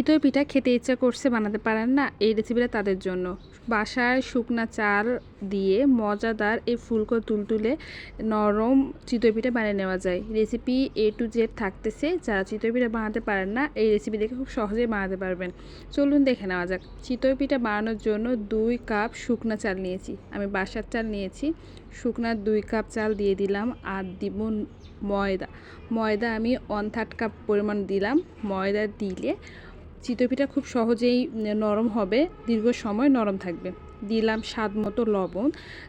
চিতই পিঠা খেতে ইচ্ছা করছে বানাতে পারেন না, এই রেসিপিটা তাদের জন্য। বাসায় শুকনা চাল দিয়ে মজাদার এই ফুলকো তুলতুলে নরম চিতই পিঠা বানিয়ে নেওয়া যায়। রেসিপি এ টু জেড থাকতেছে, যারা চিতই পিঠা বানাতে পারেন না, এই রেসিপি দেখে খুব সহজেই বানাতে পারবেন। চলুন দেখে নেওয়া যাক। চিতই পিঠা বানানোর জন্য দুই কাপ শুকনা চাল নিয়েছি। আমি বাসার চাল নিয়েছি, শুকনা দুই কাপ চাল দিয়ে দিলাম আর দিব ময়দা। ময়দা আমি ওয়ান থার্ড কাপ পরিমাণ দিলাম। ময়দা দিলে চিতই পিঠা খুব সহজেই নরম হবে, দীর্ঘ সময় নরম থাকবে। দিলাম স্বাদ মতো লবণ।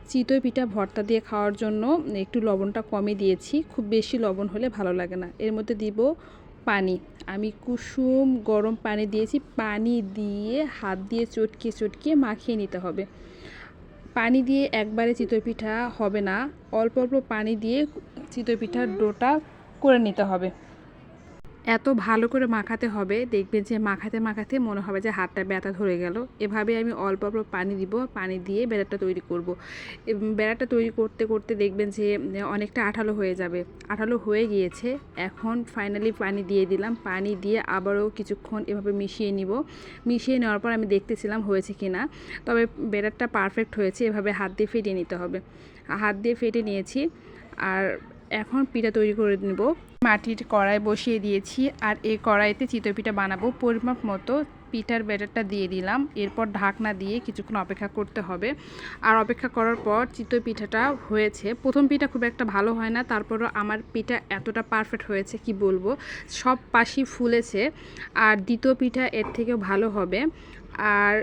চিতই পিঠা ভর্তা দিয়ে খাওয়ার জন্য একটু লবণটা কমে দিয়েছি, খুব বেশি লবণ হলে ভালো লাগে না। এর মধ্যে দিব পানি। আমি কুসুম গরম পানি দিয়েছি, পানি দিয়ে হাত দিয়ে চটকিয়ে চটকিয়ে মাখিয়ে নিতে হবে। পানি দিয়ে একবারে চিতই পিঠা হবে না, অল্প অল্প পানি দিয়ে চিতই পিঠার ডোটা করে নিতে হবে। এত ভালো করে মাখাতে হবে, দেখবেন যে মাখাতে মাখাতে মনে হবে যে হাতটা ব্যথা ধরে গেল। এভাবে আমি অল্প অল্প পানি দিব, পানি দিয়ে বেড়াটা তৈরি করব। বেড়াটা তৈরি করতে করতে দেখবেন যে অনেকটা আঠালো হয়ে যাবে। আঠালো হয়ে গিয়েছে, এখন ফাইনালি পানি দিয়ে দিলাম। পানি দিয়ে আবারও কিছুক্ষণ এভাবে মিশিয়ে নিব। মিশিয়ে নেওয়ার পর আমি দেখতেছিলাম হয়েছে কি না তবে বেড়াটা পারফেক্ট হয়েছে, এভাবে হাত দিয়ে ফেটিয়ে নিতে হবে। হাত দিয়ে ফেটে নিয়েছি, আর এখন পিঠা তৈরি করে নেব। মাটির কড়াই বসিয়ে দিয়েছি আর এই কড়াইতে চিতই পিঠা বানাবো। পরিমাপ মতো পিঠার ব্যাটারটা দিয়ে দিলাম। এরপর ঢাকনা দিয়ে কিছুক্ষণ অপেক্ষা করতে হবে। আর অপেক্ষা করার পর চিতই পিঠাটা হয়েছে। প্রথম পিঠা খুব একটা ভালো হয় না। তারপরও আমার পিঠা এতটা পারফেক্ট হয়েছে কি বলব? সব পাশি ফুলেছে। আর দ্বিতীয় পিঠা এর থেকেও ভালো হবে। আর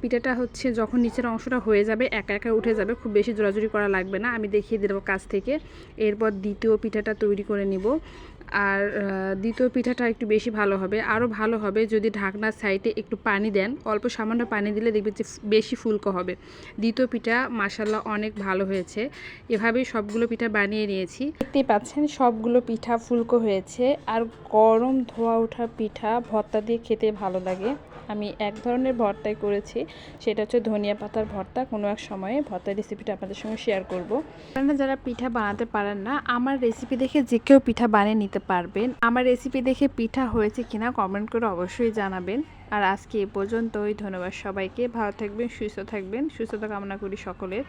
পিঠাটা হচ্ছে যখন নিচের অংশটা হয়ে যাবে, একা একা উঠে যাবে, খুব বেশি জোরাজুরি করা লাগবে না। আমি দেখিয়ে দেবো কাছ থেকে। এরপর দ্বিতীয় পিঠাটা তৈরি করে নিব। আর দ্বিতীয় পিঠাটা একটু বেশি ভালো হবে। আরও ভালো হবে যদি ঢাকনার সাইডে একটু পানি দেন। অল্প সামান্য পানি দিলে দেখবেন যে বেশি ফুলকো হবে। দ্বিতীয় পিঠা মাসাল্লাহ অনেক ভালো হয়েছে। এভাবেই সবগুলো পিঠা বানিয়ে নিয়েছি। দেখতেই পাচ্ছেন সবগুলো পিঠা ফুলকো হয়েছে। আর গরম ধোয়া ওঠা পিঠা ভর্তা দিয়ে খেতে ভালো লাগে। আমি এক ধরনের ভর্তাই করেছি। সেটা হচ্ছে ধনিয়া পাতার ভর্তা। কোনো এক সময়ে ভর্তার রেসিপিটা আপনাদের সঙ্গে শেয়ার করব। আপনারা যারা পিঠা বানাতে পারেন না, আমার রেসিপি দেখে যে কেউ পিঠা বানিয়ে নিতে পারবেন। আমার রেসিপি দেখে পিঠা হয়েছে কিনা কমেন্ট করে অবশ্যই জানাবেন। আর আজকে এ পর্যন্তই। ধন্যবাদ সবাইকে। ভালো থাকবেন, সুস্থ থাকবেন। সুস্থতা কামনা করি সকলের।